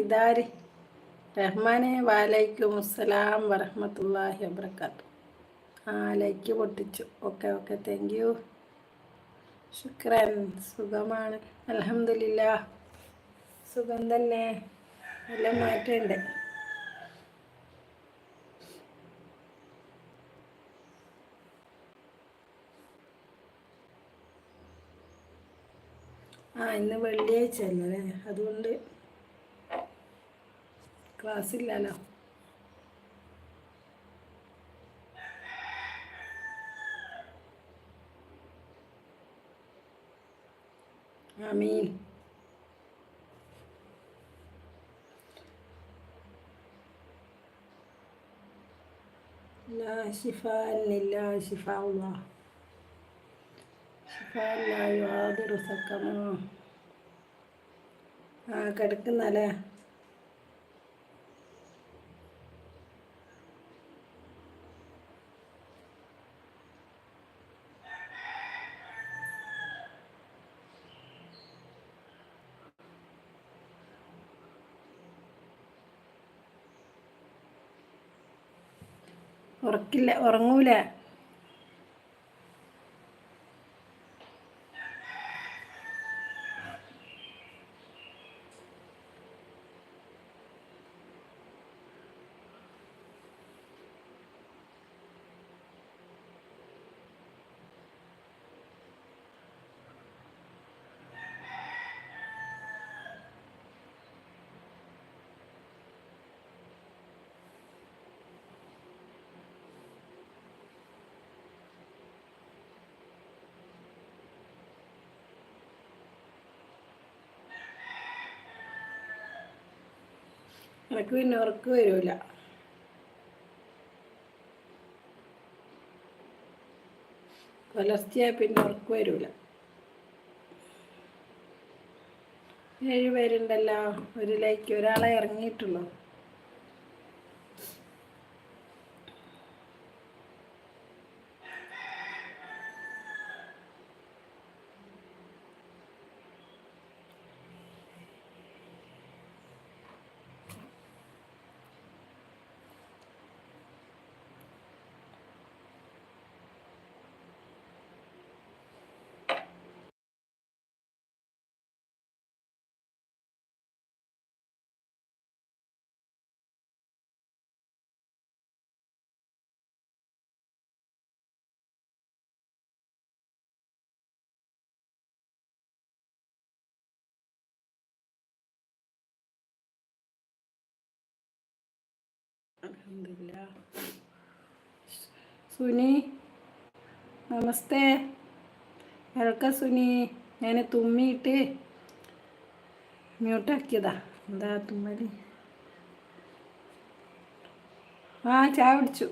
ഇതാര് റഹ്മാനെ വാലൈക്കും അസ്സലാം വറഹമത്തല്ലാഹി വബർക്കാത്തു ആ ലൈക്ക് പൊട്ടിച്ചു. ഓക്കെ ഓക്കെ താങ്ക് യു ശുക്രൻ സുഖമാണ്. അലഹമില്ല സുഖം തന്നെ. നല്ല മാറ്റമുണ്ട്. ആ ഇന്ന് വെള്ളിയാഴ്ച അല്ലേ? അതുകൊണ്ട് ക്ലാസ് ഇല്ലല്ലോ ആമീൻ لا شفاء إلا شفاء الله شفاء لا يغادر سقما ആ കിടക്കുന്നല്ലേ ഉറക്കില്ല ഉറങ്ങൂല. എനിക്ക് പിന്നെ ഉറക്ക് വരൂല. പുലർച്ചയായ പിന്നെ ഉറക്ക് വരൂല. ഏഴ് പേരുണ്ടല്ലോ. ഒരു ലൈക്ക് ഒരാളെ ഇറങ്ങിയിട്ടുള്ളൂ. അൽഹംദുലില്ലാ സുനി നമസ്തേ. വെൽക്കം സുനി ഞാൻ തുമ്മിയിട്ട് മ്യൂട്ടാക്കിയതാ എന്താ തുമ്മലി? ആ ചായ പിടിച്ചു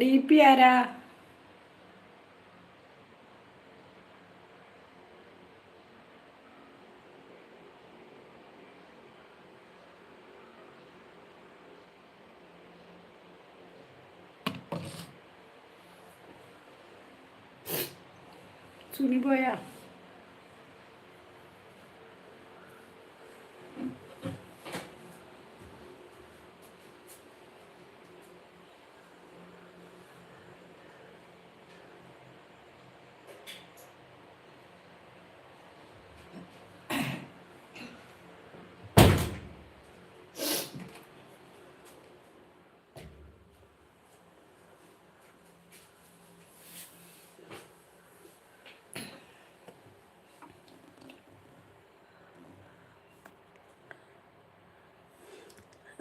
ഡി പി ആരാ? സുനി പോയാ?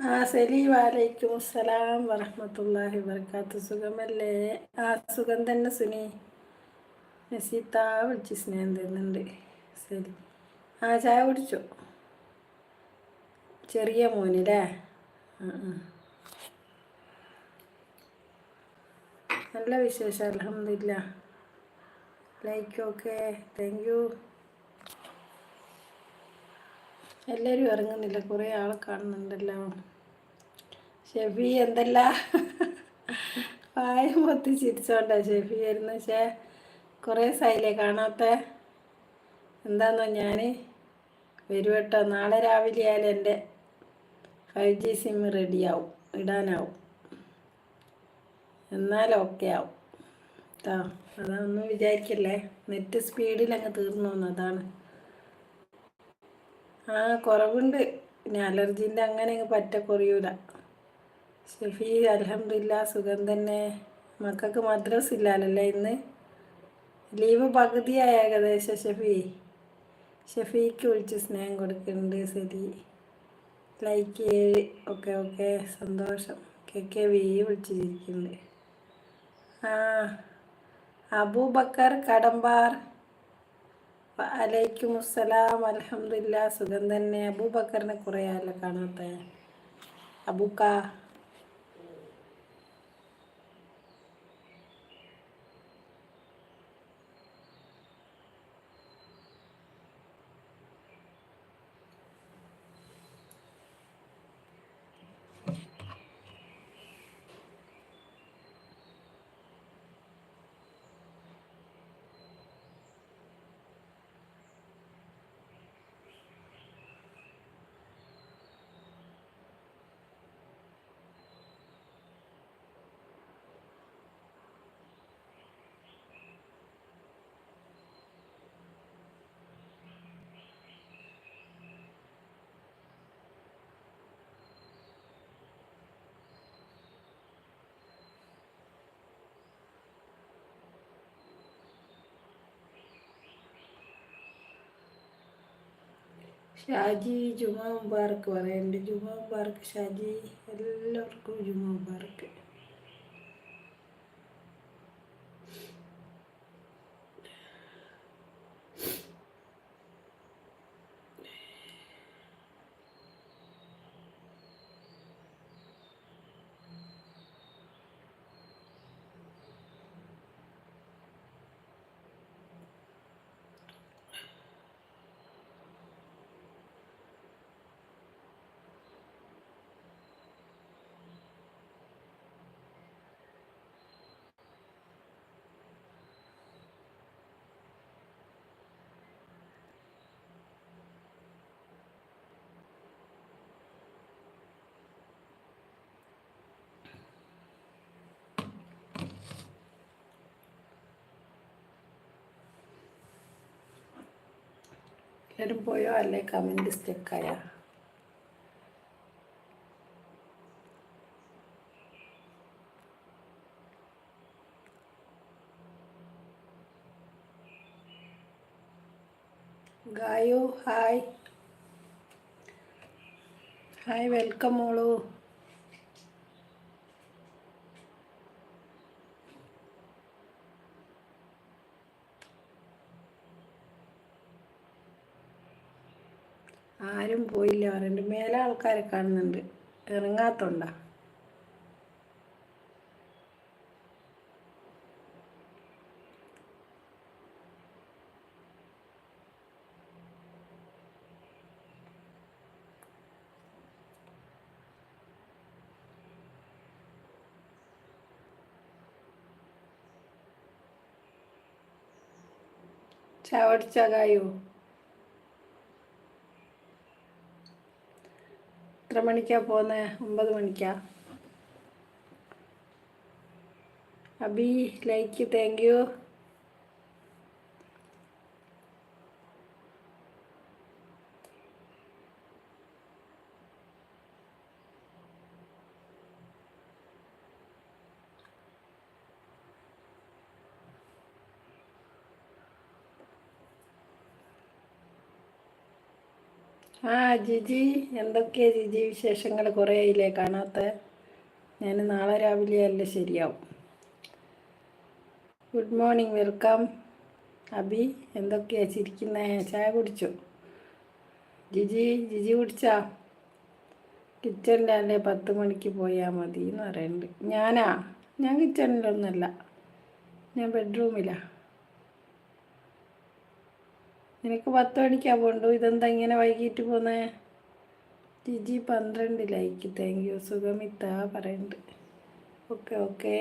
ആ സലി വാലൈക്കും അസ്സലാം വറഹമത്തല്ലാഹി വർക്കാത്ത സുഖമല്ലേ? ആ സുഖം തന്നെ സുനി. നസീത്ത വിളിച്ച് സ്നേഹം തരുന്നുണ്ട്. ശരി. ആ ചായ കുടിച്ചോ? ചെറിയ മോനല്ലേ? നല്ല വിശേഷം അലഹമില്ല ലൈക്ക് ഓക്കെ. Thank you. എല്ലാവരും ഇറങ്ങുന്നില്ല. കുറേ ആളെ കാണുന്നുണ്ടല്ലോ. ഷെഫി എന്തല്ല? പായ മൊത്തി ചിരിച്ചോണ്ടാ ഷെഫി ആയിരുന്നു പക്ഷേ കുറേ സൈലേ കാണാത്ത? എന്താന്നോ ഞാൻ വരുവട്ടോ നാളെ രാവിലെ ആയാലും എന്റെ ഫൈവ് ജി സിം റെഡിയാവും. ഇടാനാവും. എന്നാൽ ഓക്കെ ആവും. കേട്ടോ അതൊന്നും വിചാരിക്കല്ലേ. നെറ്റ് സ്പീഡിൽ അങ്ങ് തീർന്നു അതാണ്. ആ കുറവുണ്ട്. പിന്നെ അലർജീന്റെ അങ്ങനെ അങ്ങ് പറ്റ കുറയൂല ഷെഫി അലഹമില്ല സുഖം തന്നെ. മക്കൾക്ക് മദ്രസ് ഇല്ലല്ലേ ഇന്ന്? ലീവ് പകുതിയായ ഏകദേശം ഷെഫി. ഷെഫിക്ക് വിളിച്ച് സ്നേഹം കൊടുക്കുന്നുണ്ട് ശരി ലൈക്ക് ഏഴ് ഓക്കെ ഓക്കെ. സന്തോഷം. കെ കെ വി വിളിച്ചിരിക്കുന്നുണ്ട്. ആ അബൂബക്കർ കടമ്പാർ. അലൈക്കും അസ്സലാം. അലഹമില്ല സുഖം തന്നെ. അബൂബക്കറിനെ കുറേ ആയല്ലോ കാണാത്ത. അബൂക്ക. ഷാജി ജുമാ മുബാർക്ക് പറയുന്നുണ്ട് ജുമാ മുബാർക്ക് ഷാജി. എല്ലാവർക്കും ജുമാ മുബാർക്ക് എല്ലാവരും പോയോ? അല്ലേ കമന്റ് സ്റ്റെക്കായ ഗായു ഹായ് ഹായ് വെൽക്കം മോളു. ആരും പോയില്ല. പറയുന്നുണ്ട് മേലെ ആൾക്കാരെ കാണുന്നുണ്ട്. ഇറങ്ങാത്തോണ്ടാ. ചാവടിച്ചാകായോ എത്ര മണിക്കാ പോകുന്നത് ഒമ്പത് മണിക്കാ. അബി ലൈക്ക് താങ്ക് യു ആ ജിജി എന്തൊക്കെയാ ജിജി വിശേഷങ്ങൾ കുറേ ആയില്ലേ? കാണാത്ത? ഞാൻ നാളെ രാവിലെ അല്ലേ ശരിയാവും. ഗുഡ് മോർണിംഗ് വെൽക്കം അബി എന്തൊക്കെയാ ചിരിക്കുന്നേ? ചായ കുടിച്ചു? ജിജി ജിജി കുടിച്ചാ? കിച്ചണിലല്ലേ പത്ത് മണിക്ക് പോയാൽ മതി എന്ന് പറയുന്നുണ്ട് ഞാനാ? ഞാൻ കിച്ചണിലൊന്നുമല്ല. ഞാൻ ബെഡ്റൂമിലാണ് നിനക്ക് പത്ത് മണിക്കാ പോണ്ടു? ഇതെന്താ ഇങ്ങനെ വൈകിട്ട് പോന്നേ? ജിജി പന്ത്രണ്ട് ലൈക്ക്. താങ്ക് യു സുഖമിത്ത പറയുന്നുണ്ട് ഓക്കെ ഓക്കെ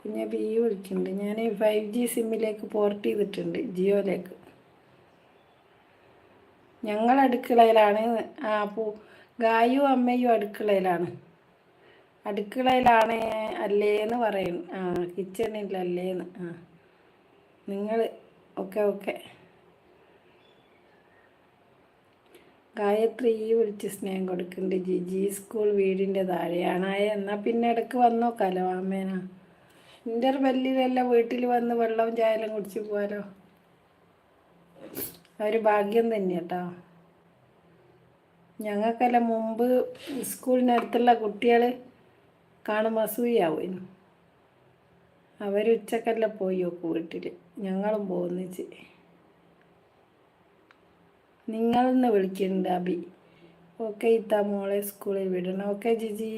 കുഞ്ഞ ബി വിളിക്കുന്നുണ്ട് ഞാൻ ഫൈവ് ജി സിമ്മിലേക്ക് പോർട്ട് ചെയ്തിട്ടുണ്ട്. ജിയോയിലേക്ക്. ഞങ്ങൾ അടുക്കളയിലാണ്. ആ പൂ ഗായും അമ്മയും അടുക്കളയിലാണ്. അടുക്കളയിലാണ് അല്ലേന്ന് പറയുന്നു ആ കിച്ചണിൽ അല്ലേന്ന്. ആ നിങ്ങൾ ഓക്കെ ഓക്കെ. ഗായത്രി വിളിച്ച് സ്നേഹം കൊടുക്കുന്നുണ്ട്. ജിജി സ്കൂൾ വീടിന്റെ താഴെയാണ് എന്നാൽ പിന്നെ ഇടയ്ക്ക് വന്നോക്കാലോ അമ്മേനാ ഇന്റർവെല്ലിലെല്ലാം വീട്ടിൽ വന്ന് വെള്ളവും ചായലും കുടിച്ച് പോകാലോ ഒരു ഭാഗ്യം തന്നെ കേട്ടോ ഞങ്ങൾക്കെല്ലാം മുമ്പ് സ്കൂളിനടുത്തുള്ള കുട്ടികൾ കാണുമ്പോൾ അസൂയാവും. അവർ ഉച്ചക്കെല്ലാം പോയി നോക്കും വീട്ടിൽ ഞങ്ങളും പോന്നിച്ച് നിങ്ങളെന്ന് വിളിക്കുന്നുണ്ട് അബി ഓക്കെ ഇത്ത മോളെ സ്കൂളിൽ വിടണം. ഓക്കെ ജിജി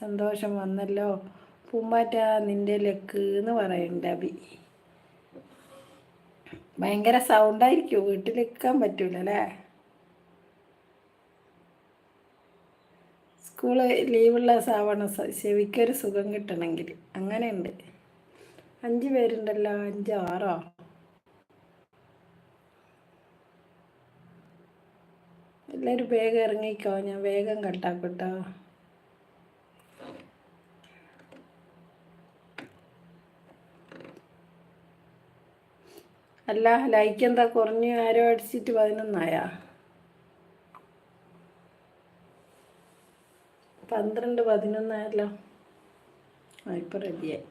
സന്തോഷം വന്നല്ലോ. പൂമ്പാറ്റ നിന്റെ ലക്ക് എന്ന് പറയുന്നുണ്ട് അബി ഭയങ്കര സൗണ്ടായിരിക്കും വീട്ടിൽ നിൽക്കാൻ പറ്റൂല അല്ലേ സ്കൂൾ ലീവുള്ള സാവണം ചെവിക്കൊരു സുഖം കിട്ടണമെങ്കിൽ. അങ്ങനെയുണ്ട്. അഞ്ച് പേരുണ്ടല്ലോ അഞ്ചോ ആറോ? എല്ലാവരും വേഗം ഇറങ്ങിക്കോ ഞാൻ വേഗം കട്ടാക്കട്ടോ. അല്ല ലൈക്ക് എന്താ? കുറഞ്ഞു ആരോ അടിച്ചിട്ട് പതിനൊന്നായാ? പന്ത്രണ്ട് പതിനൊന്നായല്ലോ. ആ ഇപ്പം റെഡിയായി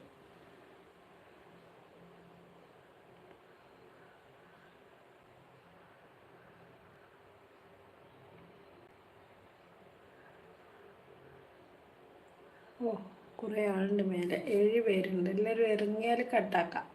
ഓ കുറേ ആളുണ്ട് മേലെ. ഏഴ് പേരുണ്ട്. എല്ലാവരും ഇറങ്ങിയാൽ കട്ടാക്കാം.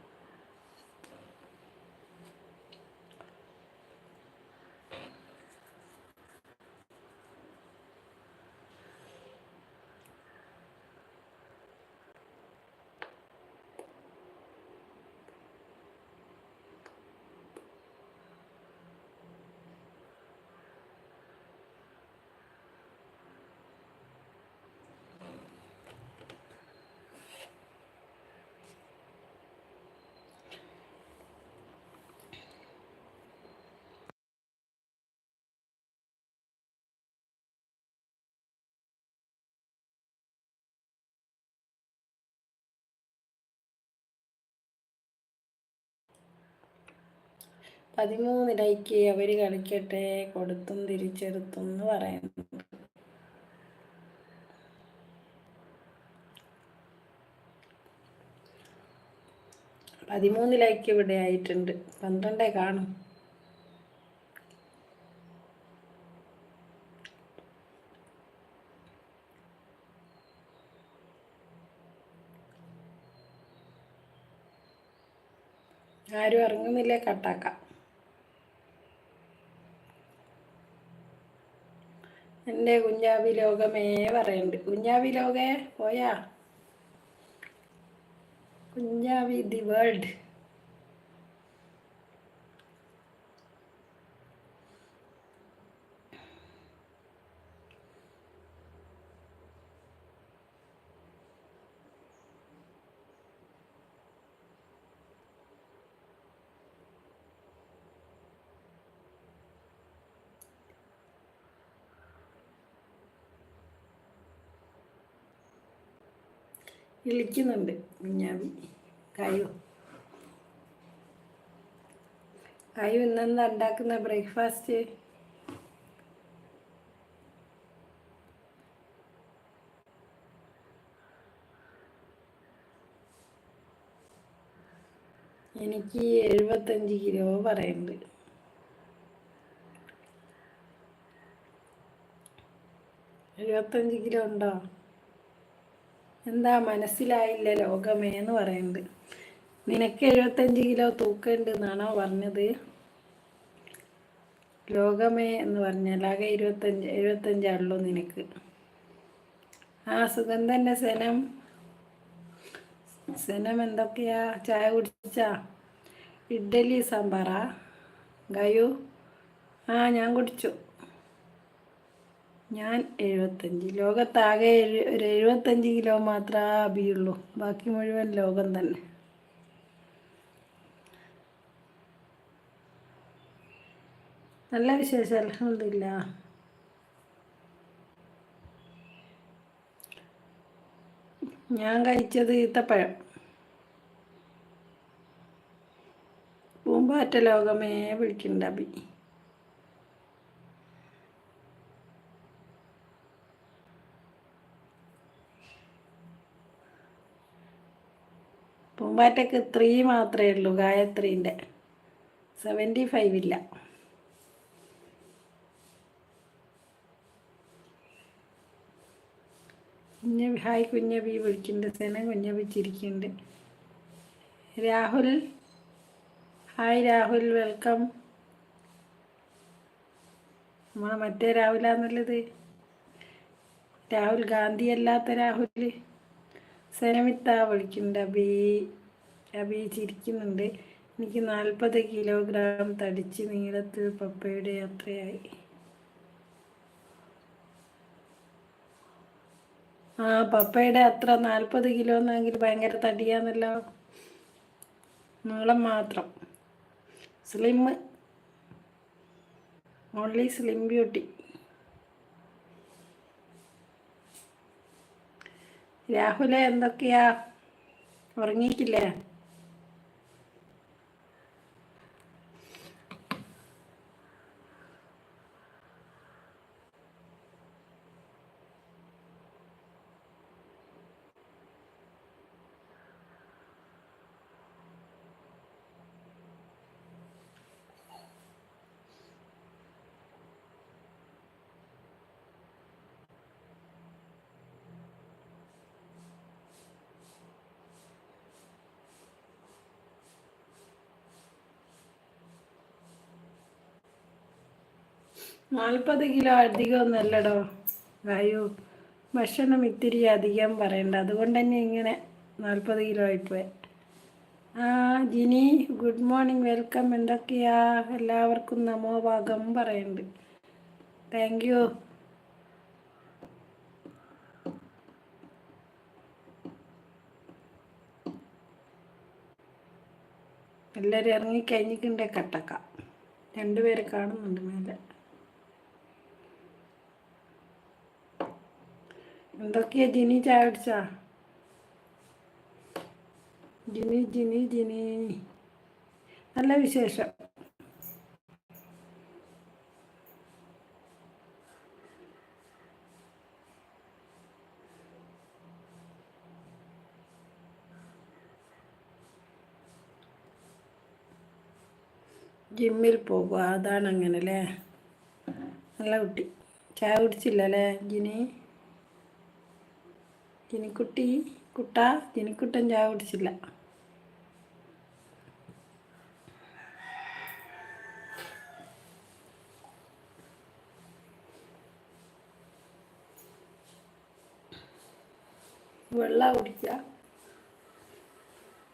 പതിമൂന്നിലേക്ക് അവർ കളിക്കട്ടെ കൊടുത്തും തിരിച്ചെടുത്തും എന്ന് പറയുന്നു പതിമൂന്നിലേക്ക് ഇവിടെ ആയിട്ടുണ്ട്. പന്ത്രണ്ടേ കാണും. ആരും ഇറങ്ങുന്നില്ലേ കട്ടാക്കാം. എന്റെ കുഞ്ഞാവി ലോകമേ പറയുന്നുണ്ട് കുഞ്ഞാവി ലോകേ പോയാ. Kunjavi the world. വിളിക്കുന്നുണ്ട്. കുഞ്ഞാവി കായു കായു ഇന്നെന്താ ഉണ്ടാക്കുന്ന ബ്രേക്ക്ഫാസ്റ്റ് എനിക്ക് എഴുപത്തഞ്ച് കിലോ പറയുന്നുണ്ട്. എഴുപത്തഞ്ച് കിലോ ഉണ്ടോ? എന്താ മനസ്സിലായില്ല ലോകമേ എന്ന് പറയുന്നത്. നിനക്ക് എഴുപത്തഞ്ച് കിലോ തൂക്കുണ്ട് എന്നാണോ പറഞ്ഞത്? ലോകമേ എന്ന് പറഞ്ഞാൽ ആകെ ഇരുപത്തഞ്ച് എഴുപത്തഞ്ചാണല്ലോ നിനക്ക്. ആ സുഖം തന്നെ സനം. സനം എന്തൊക്കെയാ? ചായ കുടിച്ചാ? ഇഡ്ഡലി സാമ്പാറാ? ഗായു? ആ ഞാൻ കുടിച്ചു. ഞാൻ എഴുപത്തഞ്ച്. ലോകത്താകെ ഒരു എഴുപത്തഞ്ച് കിലോ മാത്രമേ അബിയുള്ളൂ ബാക്കി മുഴുവൻ ലോകം തന്നെ. നല്ല വിശേഷം. അലഹമില്ല ഞാൻ കഴിച്ചത് ഈത്തപ്പഴം. പൂമ്പാറ്റ ലോകമേ വിളിക്കണ്ട അബി. പൂമ്പാറ്റക്ക് ത്രീ മാത്രമേ ഉള്ളൂ ഗായത്രീന്റെ. സെവന്റി ഫൈവ് ഇല്ല. കുഞ്ഞ ഹായ് കുഞ്ഞബി വിളിക്കുന്നുണ്ട്. സെന കുഞ്ഞബി ചിരിക്കുന്നുണ്ട്. രാഹുൽ. Hi Rahul welcome. നമ്മളെ മറ്റേ രാഹുലാന്നുള്ളത് രാഹുൽ ഗാന്ധി അല്ലാത്ത രാഹുൽ സനമിത്ത വിളിക്കുന്നുണ്ട് അബി അബി ചിരിക്കുന്നുണ്ട്. എനിക്ക് നാൽപ്പത് കിലോഗ്രാം തടിച്ച് നീളത്തിൽ പപ്പയുടെ യാത്രയായി. ആ പപ്പയുടെ അത്ര നാൽപ്പത് കിലോ എന്നെങ്കിൽ ഭയങ്കര തടിയാന്നല്ലോ. നീളം മാത്രം. സ്ലിം. Only slim beauty. രാഹുലെ എന്തൊക്കെയാ? ഉറങ്ങിയിട്ടില്ലേ? നാൽപ്പത് കിലോ അധികമൊന്നുമല്ലടോ വായു ഭക്ഷണം ഇത്തിരി അധികം പറയണ്ട. അതുകൊണ്ട് തന്നെ ഇങ്ങനെ നാൽപ്പത് കിലോ ആയിപ്പോയി. ആ ജിനി ഗുഡ് മോർണിംഗ് വെൽക്കം. എന്തൊക്കെയാ? എല്ലാവർക്കും നമോ ഭാഗം പറയുന്നുണ്ട് താങ്ക് യു. എല്ലാവരും ഇറങ്ങിക്കഴിഞ്ഞിട്ടുണ്ടേ കട്ടക്ക. രണ്ടുപേരെ കാണുന്നുണ്ട് മേലെ. എന്തൊക്കെയാ ജിനി ചായ കുടിച്ചാ ജിനി ജിനി ജിനി. നല്ല വിശേഷം. ജിമ്മിൽ പോകുക അതാണ് അങ്ങനെ അല്ലേ നല്ല കുട്ടി. ചായ കുടിച്ചില്ല അല്ലേ ജിനി? ജിനിക്കുട്ടി കുട്ട ജിനിക്കുട്ടൻ ചായ കുടിച്ചില്ല. വെള്ളം കുടിക്കുക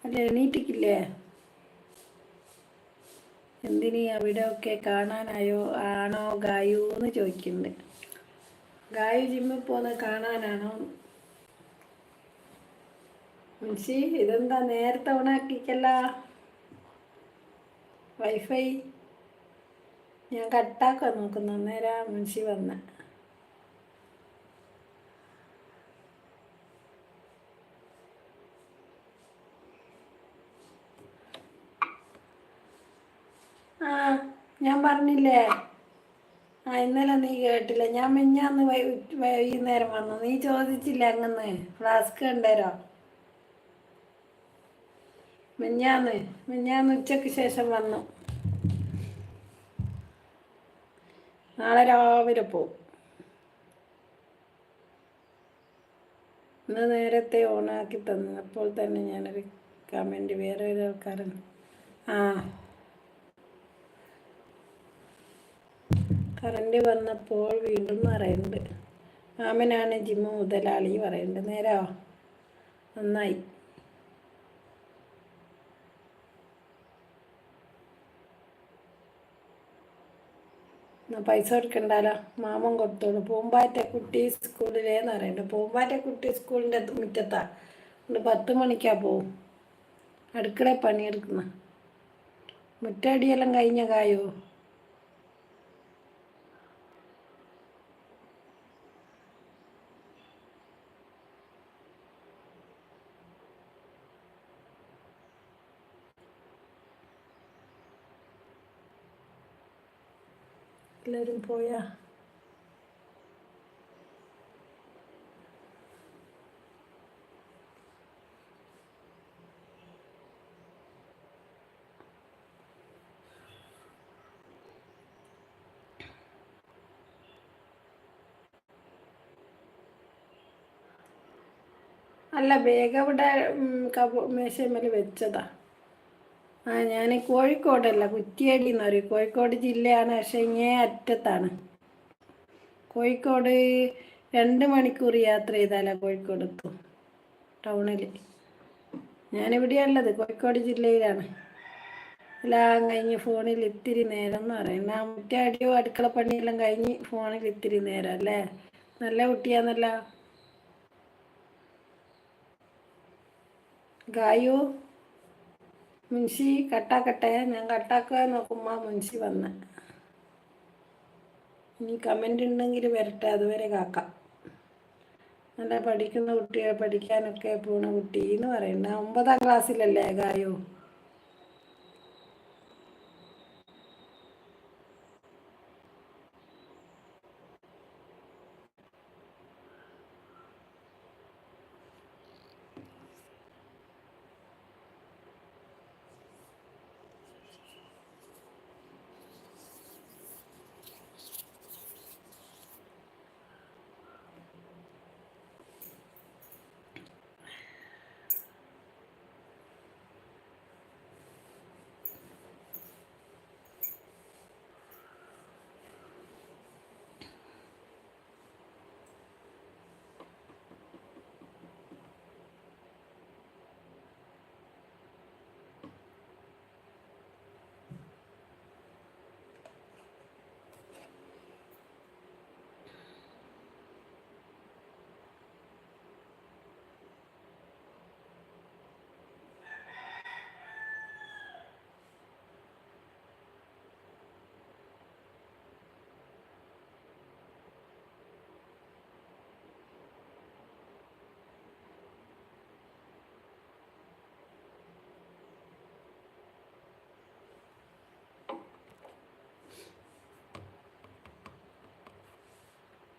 അല്ല എണീറ്റിക്കില്ലേ? എന്തിനീ ഒക്കെ കാണാനായോ? ആണോ ഗായു എന്ന് ചോദിക്കുന്നുണ്ട് ഗായു ജിമ്മിൽ പോകുന്നത് കാണാനാണോ? മുൻഷി ഇതെന്താ നേരത്തെ ഓണാക്കിക്കല്ല വൈഫൈ ഞാൻ കട്ടാക്കാൻ നോക്കുന്നു. അന്നേരം മുൻഷി വന്ന. ആ ഞാൻ പറഞ്ഞില്ലേ? ആ ഇന്നലെ നീ കേട്ടില്ല. ഞാൻ മിഞ്ഞാന്ന് വൈകുന്നേരം വന്നു. നീ ചോദിച്ചില്ല അങ്ങനെ ഫ്ലാസ്ക് ഉണ്ടേരോ മിഞ്ഞാന്ന് മിഞ്ഞാന്ന് ഉച്ചയ്ക്ക് ശേഷം വന്നു. നാളെ രാവിലെ പോവും. ഇന്ന് നേരത്തെ ഓണാക്കി തന്നു. അപ്പോൾ തന്നെ ഞാനൊരു കമന്റ് വേറെ ഒരു ആൾക്കാരൻ ആ. കറണ്ട് വന്നപ്പോൾ വീണ്ടും പറയുന്നുണ്ട്. മാമനാണ് ജിമ്മ് മുതലാളി പറയുന്നുണ്ട്. നേരാ. നന്നായി. പൈസ കൊടുക്കണ്ടല്ലോ? മാമൻ കൊടുത്തോളൂ. പൂമ്പാറ്റ കുട്ടി സ്കൂളിലേന്ന് പറയണ്ട പൂമ്പാറ്റ കുട്ടി സ്കൂളിന്റെ മുറ്റത്താ. ഉണ്ട് പത്ത് മണിക്കാ പോവും അടുക്കള പണിയെടുക്കുന്ന. മുറ്റടിയെല്ലാം കഴിഞ്ഞ കായോ എല്ലാവരും പോയാ? അല്ല വേഗം അവിടെ കബ മേശമേൽ വെച്ചതാ. ആ ഞാൻ കോഴിക്കോടല്ല കുറ്റിയാടി എന്ന് പറയും. കോഴിക്കോട് ജില്ലയാണ് പക്ഷെ ഇങ്ങേ അറ്റത്താണ്. കോഴിക്കോട് രണ്ട് മണിക്കൂർ യാത്ര ചെയ്താലാ കോഴിക്കോട് എത്തും ടൗണിൽ ഞാനിവിടെയുള്ളത് കോഴിക്കോട് ജില്ലയിലാണ്. എല്ലാം കഴിഞ്ഞ് ഫോണിൽ ഇത്തിരി നേരം എന്ന് പറയും. ആ മുറ്റാടിയോ അടുക്കള പണിയെല്ലാം കഴിഞ്ഞ് ഫോണിൽ ഇത്തിരി നേരം അല്ലേ? നല്ല കുട്ടിയാന്നല്ലോ. ഗായു? മുൻഷി കട്ടാക്കട്ടെ? ഞാൻ കട്ടാക്കാൻ നോക്കുമ്പോൾ മുൻഷി വന്ന. ഇനി കമന്റ് ഉണ്ടെങ്കിൽ വരട്ടെ അതുവരെ കാക്കാം. നല്ല പഠിക്കുന്ന കുട്ടിയെ പഠിക്കാനൊക്കെ പോണ കുട്ടി എന്ന് പറയുന്നത്. ഒമ്പതാം ക്ലാസ്സിലല്ലേ ഗായു?